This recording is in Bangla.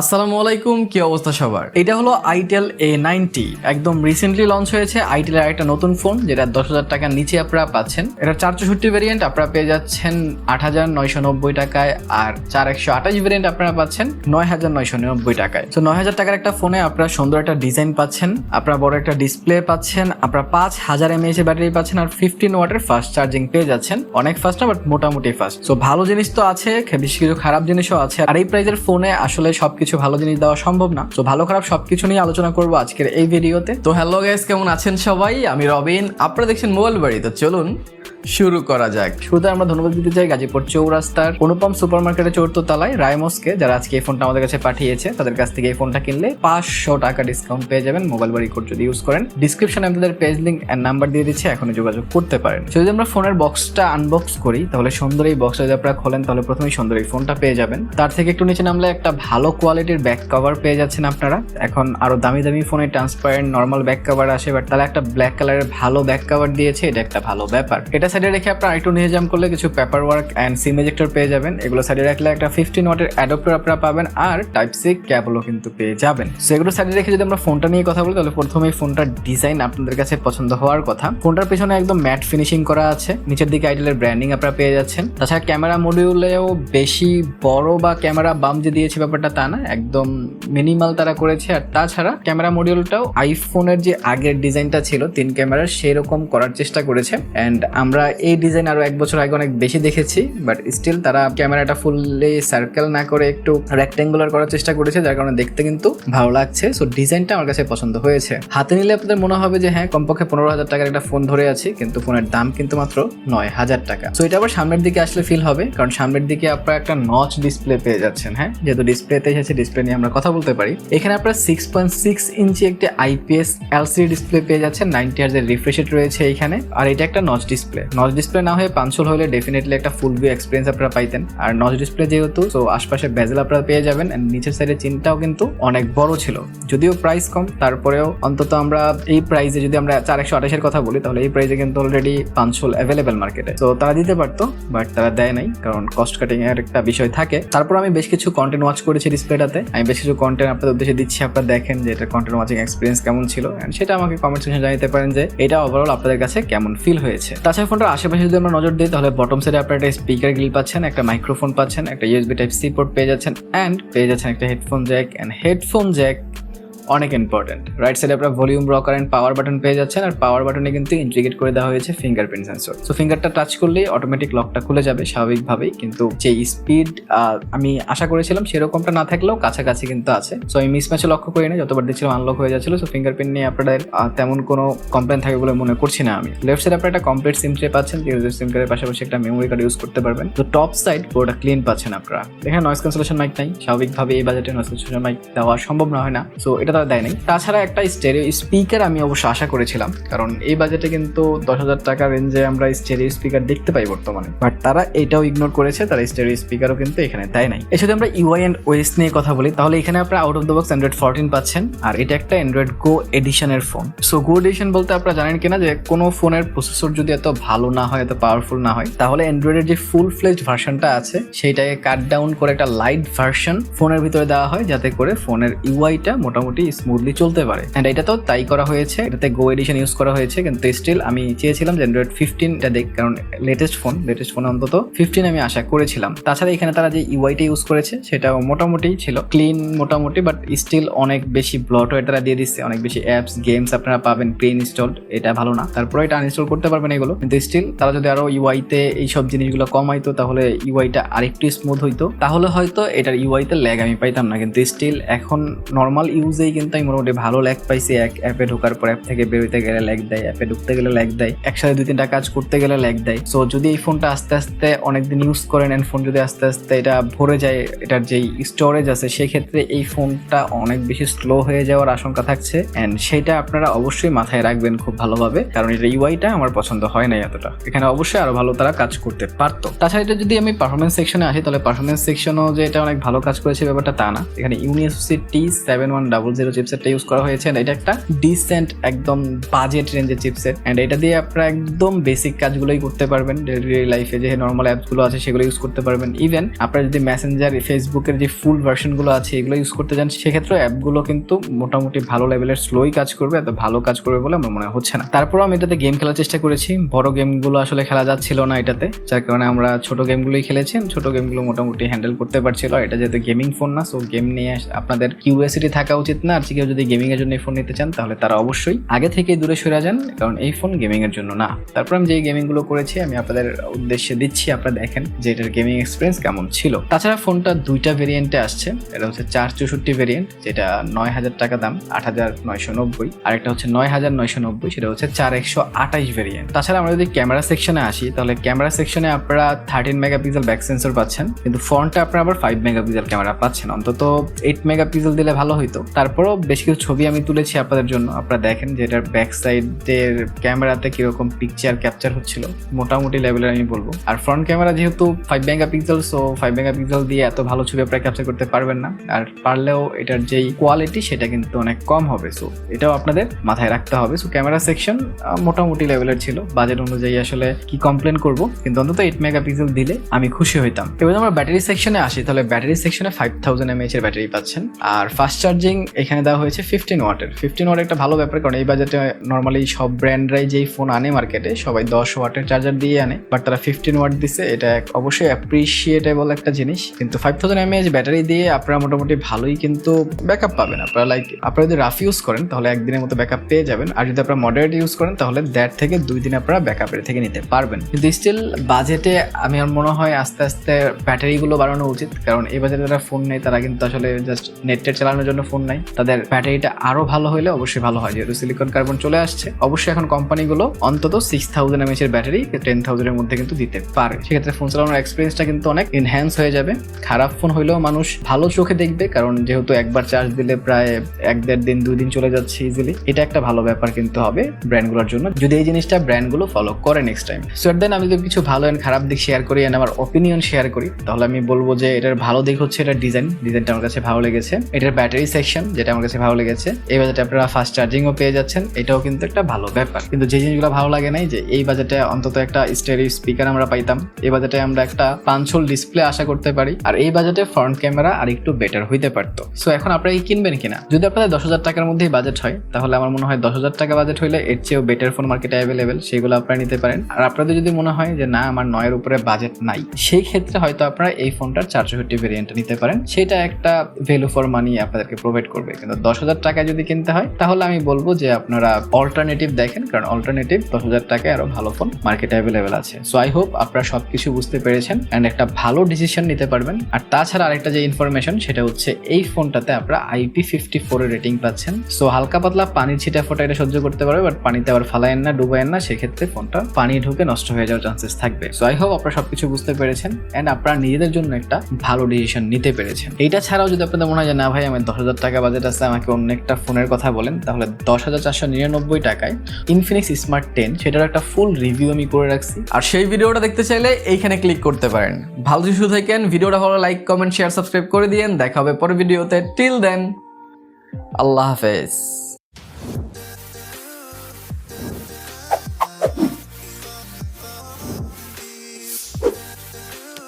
আসসালামু আলাইকুম, কি অবস্থা সবার? এটা হলো আইটেল এ নাইনটি একদম রিসেন্টলি লঞ্চ হয়েছে। আইটেল এর একটা নতুন ফোন যেটা দশ হাজার টাকার নিচে আপনারা পাচ্ছেন। এটা চার চৌষট্টি ভেরিয়েন্ট আপনারা পেয়ে যাচ্ছেন আট হাজার নয়শো নব্বই টাকায়, আর চার একশো আঠাশ ভেরিয়েন্ট আপনারা পাচ্ছেন নয় হাজার নয়শো নব্বই টাকায়। তো নয় হাজার টাকার একটা ফোনে আপনারা সুন্দর একটা ডিজাইন পাচ্ছেন, আপনারা বড় একটা ডিসপ্লে পাচ্ছেন, আপনারা পাঁচ হাজার এমএএচ এর ব্যাটারি পাচ্ছেন, আর ফিফটিন ওয়াটের ফাস্ট চার্জিং পেয়ে যাচ্ছেন। অনেক ফাস্ট না বাট মোটামুটি ফাস্ট তো ভালো জিনিস তো আছে, বেশ কিছু খারাপ জিনিসও আছে। আর এই প্রাইজের ফোনে আসলে সবকিছু ভালো জিনিস দেওয়া সম্ভব না। তো ভালো খারাপ সবকিছু নিয়ে আলোচনা করব আজকের এই ভিডিওতে। তো হ্যালো গাইস কেমন আছেন সবাই? আমি রবিন। আপনারা দেখছেন মোবাইল বাড়ি। তো চলুন শুরু করা যাক। শুরুতে আমরা ধন্যবাদ দিতে চাই গাজীপুর চৌরাস্তার অনুপম সুপার মার্কেটের চতুর্থ তলায় রায়মসকে যারা আজকে এই ফোনটা আমাদের কাছে পাঠিয়েছে। তাদের কাছ থেকে এই ফোনটা কিনলে পাঁচশো টাকা ডিসকাউন্ট পেয়ে যাবেন। মোবাইল বাড়ি কোড যদি ইউজ করেন ডিসক্রিপশনে আপনাদের পেজ লিঙ্ক অ্যান্ড নাম্বার দিয়ে দিচ্ছে, এখনই যোগাযোগ করতে পারেন। যদি আমরা ফোনের বক্সটা আনবক্স করি, তাহলে সুন্দর এই বক্সটা যদি আপনারা খোলেন, তাহলে প্রথমেই সুন্দর এই ফোনটা পেয়ে যাবেন। তার থেকে একটু নিচে নামলে একটা ভালো কোয়ালিটির ব্যাক কভার পেয়ে যাচ্ছেন আপনারা। এখন আরও দামি দামি ফোনে ট্রান্সপারেন্ট নর্মাল ব্যাক কভার আসে বাট তাহলে একটা ব্ল্যাক কালারের ভালো ব্যাক কভার দিয়েছে, এটা একটা ভালো ব্যাপার। এটা সাইডে রেখে আপনার একটু নিয়ে জাম করলে কিছু paper work and SIM ejector পেয়ে যাবেন। এগুলো সাইডে রাখলে একটা ফিফটিন ওয়াটের অ্যাডপ্টার আপনারা পাবেন আর টাইপ সি ক্যাবলও কিন্তু পেয়ে যাবেন। সেগুলো সাইডে রেখে যদি আমরা ফোনটা নিয়ে কথা বলি, তাহলে প্রথমে এই ফোনটার ডিজাইন আপনাদের কাছে পছন্দ হওয়ার কথা। ফোনটার পেছনে একদম ম্যাট ফিনিশিং করা আছে। নিচের দিকে আইডেলের ব্র্যান্ডিং আপনারা পেয়ে যাচ্ছেন। তাছাড়া ক্যামেরা মডিউলেও বেশি বড় বা ক্যামেরা বাম যে দিয়েছে ব্যাপারটা তা না, একদম মিনিমাল তারা করেছে। আর তাছাড়া ক্যামেরা মডিউলটাও আইফোনের যে আগের ডিজাইনটা ছিল, তিন ক্যামেরার সেরকম করার চেষ্টা করেছে। অ্যান্ড আমরা এই ডিজাইন আরও এক বছর আগে অনেক বেশি দেখেছি বাট স্টিল তারা ক্যামেরাটা ফুললি সার্কেল না করে একটু রেক্টেঙ্গুলার করার চেষ্টা করেছে, যার কারণে দেখতে কিন্তু ভালো লাগছে। সো ডিজাইনটা আমার কাছে পছন্দ হয়েছে। হাতে নিলে আপনাদের মনে হবে যে হ্যাঁ কমপক্ষে পনেরো হাজার টাকার একটা ফোন ধরে আছি, কিন্তু ফোনের দাম কিন্তু মাত্র নয় হাজার টাকা। সো এটা আবার সামনের দিকে আসলে ফিল হবে, কারণ সামনের দিকে আপনারা একটা নচ ডিসপ্লে পেয়ে যাচ্ছেন হ্যাঁ? যেহেতু ডিসপ্লেতে এসেছে ডিসপ্লে নিয়ে আমরা কথা বলতে পারি। এখানে আপনারা সিক্স পয়েন্ট সিক্স ইঞ্চি একটি আইপিএস এলসিডি ডিসপ্লে পেয়ে যাচ্ছেন নাইনটি হার্জের রিফ্রেশ রয়েছে এখানে, আর এটা একটা নচ ডিসপ্লে নচ ডিসপ্লে না হয়ে পাঁচশোল হলে ডেফিনেটলি একটা ফুল ভিউ এক্সপিরিয়েন্স আপনারা পাইতেন। আর নচ ডিসপ্লে যেহেতু তো আশপাশে বেজেল আপনারা পেয়ে যাবেন and নিচের সাইডের চিনটাও কিন্তু অনেক বড় ছিল। যদিও প্রাইস কম, তারপরেও অন্তত আমরা এই প্রাইসে যদি আমরা চার একশো আঠাশের কথা বলি, তাহলে এই প্রাইসে কিন্তু অলরেডি পাঁচশোল অ্যাভেলেবেল মার্কেটে তো তারা দিতে পারতো বাট তারা দেয় নাই, কারণ কস্ট কাটিং এর একটা বিষয় থাকে। তারপর আমি বেশ কিছু কন্টেন্ট ওয়াচ করেছি ডিসপ্লেটাতে আমি বেশ কিছু কন্টেন্ট আপনাদের উদ্দেশ্যে দিচ্ছি, আপনারা দেখেন যে এটা কন্টেন্ট ওয়াচিং এক্সপিরিয়েন্স কেমন ছিল। And সেটা আমাকে কমেন্ট সেকশনে জানাতে পারেন যে এটা ওভারঅল আপনাদের কাছে কেমন ফিল হয়েছে। তাছাড়া ফোনটার আশেপাশে যদি আমরা নজর দিই, তাহলে বটম সাইডে আপনারা একটা স্পিকার গ্রিল পাচ্ছেন, একটা মাইক্রোফোন পাচ্ছেন, একটা ইউএসবি টাইপ সি পোর্ট পেয়ে যাচ্ছেন অ্যান্ড পেয়ে যাচ্ছেন একটা headphone jack and headphone jack অনেক ইম্পর্টেন্ট রাইট সাইডে আপনারা volume rocker and power button পেয়ে যাচ্ছেন আর পাওয়ার বাটনে কিন্তু ইন্টিগ্রেট করে দেওয়া হয়েছে ফিঙ্গারপ্রিন্ট সেন্সর সো ফিঙ্গারটা টাচ করলেই অটোমেটিক লকটা খুলে যাবে স্বাভাবিকভাবেই, কিন্তু যে স্পিড আমি আশা করেছিলাম সেরকমটা না থাকলেও কাছাকাছি কিন্তু আছে। সো আমি মিসম্যাচে লক্ষ্য করি না যতবার দেখছিলাম আনলক হয়ে যাচ্ছিল সো ফিঙ্গারপ্রিন্ট নিয়ে আপনাদের তেমন কোনো কমপ্লেন থাকে বলে মনে করছি না আমি। লেফট সাইডে আপনারা একটা কমপ্লিট সিম ট্রে পাচ্ছেন সিম কার্ডের পাশাপাশি একটা মেমোরি কার্ড ইউজ করতে পারবেন। তো টপ সাইড পুরোটা ক্লিন পাচ্ছেন আপনারা। এখানে নয়েজ ক্যান্সেলেশন মাইক নাই স্বাভাবিকভাবে এই বাজেটে নয়েজ ক্যান্সেলেশন মাইক দেওয়া সম্ভব না হয় না। সো এটা তারা দেয় নাই তাছাড়া একটা স্টেরিও স্পিকার আমি অবশ্য আশা করেছিলাম, কারণ এই বাজেটে কিন্তু দশ হাজার টাকা রেঞ্জে আমরা স্টেরিও স্পিকার দেখতে পাই বর্তমানে। বাট তারা এটাও ইগনোর করেছে, তারা স্টেরিও স্পিকারও কিন্তু এখানে দেয় নাই। এর সাথে আমরা ইউআই অ্যান্ড ওয়েস নিয়ে কথা বলি। তাহলে এখানে আপনারা out of the box Android fourteen পাচ্ছেন, আর এটা একটা অ্যান্ড্রয়েড গো এডিশনের ফোন সো গো এডিশন বলতে আপনারা জানেন কিনা যে কোনো ফোনের প্রসেসর যদি এত ভালো না হয়, এত পাওয়ারফুল না হয়, তাহলে অ্যান্ড্রয়েডের যে ফুল ফ্লেজ ভার্সনটা আছে, সেইটাকে কাট ডাউন করে একটা লাইট ভার্সন ফোনের ভিতরে দেওয়া হয়, যাতে করে ফোনের ইউআইটা মোটামুটি স্মুথলি চলতে পারে। অ্যান্ড এটা তো তাই করা হয়েছে, এটাতে গো এডিশন ইউজ করা হয়েছে, কিন্তু স্টিল আমি চেয়েছিলাম যে অ্যান্ড্রয়েড ফিফটিনটা দেখ, কারণ লেটেস্ট ফোন লেটেস্ট ফোন অন্তত ফিফটিন আমি আশা করেছিলাম। তাছাড়া এখানে তারা যে ইউআইটা ইউজ করেছে, সেটাও মোটামুটি ছিল। ক্লিন মোটামুটি বাট স্টিল অনেক বেশি ব্লট হয়ে তারা দিয়ে দিচ্ছে। অনেক বেশি অ্যাপস গেমস আপনারা পাবেন প্রি ইনস্টলড এটা ভালো না। তারপরে এটা আনইনস্টল করতে পারবেন এগুলো, কিন্তু স্টিল তারা যদি আরও ইউআইতে এইসব জিনিসগুলো কম কমাইতো, তাহলে ইউআইটা আরেকটু স্মুথ হইতো। তাহলে হয়তো এটার ইউআইতে ল্যাগ আমি পাইতাম না, কিন্তু স্টিল এখন নর্মাল ইউজেই কিন্তু আমি মোটামুটি ভালো ল্যাগ পাইছি। এক অ্যাপে ঢোকার পর অ্যাপ থেকে বেরোতে গেলে ল্যাগ দেয় অ্যাপে ঢুকতে গেলে ল্যাগ দেয়, একসাথে দুই তিনটা কাজ করতে গেলে ল্যাগ দেয়। সো যদি এই ফোনটা আস্তে আস্তে অনেকদিন ইউজ করেন এন্ড ফোন যদি আস্তে আস্তে এটা ভরে যায়, এটার যেই স্টোরেজ আছে, সেক্ষেত্রে এই ফোনটা অনেক বেশি স্লো হয়ে যাওয়ার আশঙ্কা থাকছে। অ্যান্ড সেটা আপনারা অবশ্যই মাথায় রাখবেন খুব ভালোভাবে, কারণ এটা ইউআইটা আমার পছন্দ হয় না এতটা। এখানে অবশ্যই আরও ভালো তারা কাজ করতে পারতো। তাছাড়া এটা যদি আমি পারফরমেন্স সেকশনে আসি, তাহলে পারফরমেন্স সেকশনও যে এটা অনেক ভালো কাজ করেছে ব্যাপারটা তা না। এখানে Unisoc T seven one double zero চিপসেটটা use করা হয়েছে এটা একটা ডিসেন্ট একদম বাজেট রেঞ্জের চিপসেট অ্যান্ড এটা দিয়ে আপনারা একদম বেসিক কাজগুলোই করতে পারবেন ডেলি লাইফে যে নর্মাল অ্যাপসগুলো আছে সেগুলো ইউজ করতে পারবেন। ইভেন আপনারা যদি মেসেঞ্জার ফেসবুকের যে ফুল ভার্সনগুলো আছে এগুলো ইউজ করতে চান সেক্ষেত্রে অ্যাপগুলো কিন্তু মোটামুটি ভালো লেভেলের স্লোই কাজ করবে, এত ভালো কাজ করবে বলে আমার মনে হচ্ছে না। তারপরও আমি এটাতে গেম খেলার চেষ্টা করেছি, বড় গেমগুলো আসলে খেলা যাচ্ছিল না এটাতে, যার কারণে আমরা ছোট গেমগুলোই খেলেছি, ছোট গেমগুলো মোটামুটি হ্যান্ডেল করতে পারছিল এটা যেহেতু গেমিং ফোন না সো গেম নিয়ে আপনাদের কিউরিয়াসিটি থাকা উচিত না। আর কেউ যদি গেমিং এর জন্য এই ফোন নিতে চান, তাহলে তারা অবশ্যই আগে থেকে দূরে সরে যান, কারণ এই ফোন গেমিং এর জন্য না। তারপর আমি যে গেমিংগুলো করেছি, আমি আপনাদের উদ্দেশ্যে দিচ্ছি, আপনারা দেখেন যে এটার গেমিং এক্সপিরিয়েন্স কেমন ছিল। তাছাড়া ফোনটা দুইটা ভেরিয়েন্টে আসছে, এটা হচ্ছে চার চৌষট্টি ভেরিয়েন্ট যেটা নয় হাজার টাকা দাম, আট হাজার নয়শো নব্বই আর একটা হচ্ছে নয় হাজার নয়শো নব্বই, সেটা হচ্ছে চার একশো আঠাইশ ভেরিয়েন্ট তাছাড়া আমরা যদি ক্যামেরা সেকশনে আসি, তাহলে ক্যামেরা সেকশনে আপনারা থার্টিন মেগাপিক্সেল ব্যাক সেন্সর পাচ্ছেন, কিন্তু ফ্রন্টে আপনারা আবার ফাইভ মেগাপিক্সেল ক্যামেরা পাচ্ছেন। অন্তত এইট মেগাপিক্সেল দিলে ভালো হইতো। তারপরেও বেশ কিছু ছবি আমি তুলেছি আপনাদের জন্য। আপনারা দেখেন যে এটার ব্যাক সাইডের ক্যামেরাতে কীরকম পিকচার ক্যাপচার হচ্ছিল। মোটামুটি লেভেলের আমি বলব। আর ফ্রন্ট ক্যামেরা যেহেতু five megapixel so five megapixel দিয়ে এত ভালো ছবি আপনারা ক্যাপচার করতে পারবেন না। আর পারলেও এটার যেই কোয়ালিটি সেটা কিন্তু অনেক কম হবে। সো এটাও আপনাদের মাথায় রাখতে হবে। সো ক্যামেরা সেকশন মোটামুটি লেভেলের ছিল। বাজেট অনুযায়ী আসলে কি কমপ্লেন করব? কিন্তু অন্তত এইট মেগা পিক্সেল দিলে আমি খুশি হইতাম। এবার আমরা ব্যাটারি সেকশনে আসি, তাহলে ব্যাটারি সেকশনে ফাইভ থাউজেন্ড এমএইচ এর ব্যাটারি পাচ্ছেন। আর ফাস্ট চার্জিং এখানে দেওয়া হয়েছে ফিফটিন ওয়াটের ফিফটিন ওয়াট একটা ভালো ব্যাপার, কারণ এই বাজেটে নর্মালি সব ব্র্যান্ডরাই যেই ফোন আনে মার্কেটে সবাই দশ ওয়াটের চার্জার দিয়ে আনে। বাট তারা ফিফটিন ওয়াট দিছে, এটা অবশ্যই অ্যাপ্রিসিয়েটেবল একটা জিনিস। কিন্তু ফাইভ থাউজেন্ড এমএএইচ ব্যাটারি দিয়ে আপনারা মোটামুটি ভালোই কিন্তু ব্যাকআপ পাবেন। আপনারা লাইক আপনারা যদি রাফ ইউজ করেন, তাহলে একদিনের মতো ব্যাকআপ পেয়ে যাবেন। আর যদি আপনারা মডারেট ইউজ করেন, তাহলে দেড় থেকে দুই দিন আপনারা ব্যাকআপের থেকে নিতে পারবেন। কিন্তু স্টিল বাজেটে আমি আমার মনে হয় আস্তে আস্তে ব্যাটারিগুলো বাড়ানো উচিত। কারণ এই বাজারে যারা ফোন নেই তারা কিন্তু আসলে জাস্ট নেটের চালানোর জন্য ফোন নাই। তাদের ব্যাটারিটা আরও ভালো হলে অবশ্যই ভালো হয়। যেহেতু সিলিকন কার্বন চলে আসছে, অবশ্যই এখন কোম্পানিগুলো অন্তত সিক্স থাউজেন্ড এমএচ এর ব্যাটারি টেন থাউজেন্ডের মধ্যে কিন্তু দিতে পারে। সেক্ষেত্রে ফোন চালানোর এক্সপিরিয়েন্সটা কিন্তু অনেক এনহ্যান্স হয়ে যাবে। খারাপ ফোন হলেও মানুষ ভালো চোখে দেখবে, কারণ যেহেতু একবার চার্জ দিলে প্রায় এক দেড় দিন, দুই দিন চলে যাচ্ছে ইজিলি এটা একটা ভালো ব্যাপার কিন্তু হবে ব্র্যান্ডগুলোর জন্য। যদি এই জিনিসটা ব্র্যান্ডগুলো ফলো করে নেক্সট টাইম সো দেন আমি যদি কিছু ভালো এন্ড খারাপ দিক শেয়ার করি এন্ড আমার অপিনিয়ন শেয়ার করি, তাহলে আমি বলব যে এটার ভালো দিক হচ্ছে এটার ডিজাইন ডিজাইনটা আমার কাছে ভালো লেগেছে। এটার ব্যাটারি সেকশন যেটা আমার কাছে ভালো লেগেছে। এই বাজেটে আপনারা ফাস্ট চার্জিংও পেয়ে যাচ্ছেন। এটাও কিন্তু একটা ভালো ব্যাপার। কিন্তু যে জিনিসগুলো ভালো লাগে নাই যে, এই বাজেটে অন্তত একটা স্টেরি স্পিকার আমরা পাইতাম। এই বাজেটে আমরা একটা পাঞ্চল ডিসপ্লে আশা করতে পারি। আর এই বাজেটে ফ্রন্ট ক্যামেরা আর একটু বেটার হইতে পারতো। সো এখন আপনারা কি কিনবেন কিনা? যদি আপনাদের দশ হাজার টাকার মধ্যেই বাজেট হয়, তাহলে আমার মনে হয় দশ হাজার টাকা বাজেট হলে এর চেয়েও বেটার ফোন মার্কেটে অ্যাভেলেবেল সেগুলো আপনারা নিতে পারেন। আর আপনাদের যদি মনে হয় যে, না, আমার নয়ের উপরে বাজেট নাই, সেই ক্ষেত্রে হয়তো আপনারা এই ফোনটার চার চৌষট্টি ভেরিয়েন্টটা নিতে পারেন। সেটা একটা ভ্যালু ফর মানি আপনাদেরকে প্রোভাইড করবে। কিন্তু দশ হাজার টাকায় যদি কিনতে হয়, তাহলে আমি বলব যে আপনারা অল্টারনেটিভ দেখেন, কারণ অল্টারনেটিভ দশ হাজার টাকায় আরও ভালো ফোন মার্কেটে অ্যাভেলেবেল আছে। সো আই হোপ আপনারা সবকিছু বুঝতে পেরেছেন অ্যান্ড একটা ভালো ডিসিশন নিতে পারবেন। আর তাছাড়া আরেকটা যে ইনফরমেশন সেটা হচ্ছে এই ফোনটাতে আপনারা আইপি ফিফটি ফোরের রেটিং পাচ্ছেন। সো হালকা পাতলা পানির ছিটা ফোটা এটা সহ্য করতে পারবে বাট পানিতে আবার ফালায়েন না, ডুবায়েন না, সেক্ষেত্রে ফোনটা পানি ঢুকে নষ্ট হয়ে যাওয়ার চান্সেস থাকবে। সো আই হোপ আপনারা সবকিছু বুঝতে পেরেছেন অ্যান্ড আপনারা নিজেদের জন্য একটা ভালো ডিসিশন নিতে পেরেছেন। এইটা ছাড়াও যদি আপনাদের মনে হয় যে, না ভাই, আমি দশ হাজার টাকা বাজেট আছে আমাকে অন্য একটা ফোনের কথা বলেন, তাহলে দশ হাজার চারশো নিরানব্বই টাকায় ইনফিনিক্স স্মার্ট টেন, সেটার একটা ফুল রিভিউ আমি করে রাখছি। আর সেই ভিডিওটা দেখতে চাইলে এইখানে ক্লিক করতে পারেন। ভালো শিশু থাকেন, ভিডিওটা ভালো লাইক কমেন্ট শেয়ার সাবস্ক্রাইব করে দিয়েন। দেখা হবে পরের ভিডিওতে। টিল দেন আল্লাহ হাফেজ।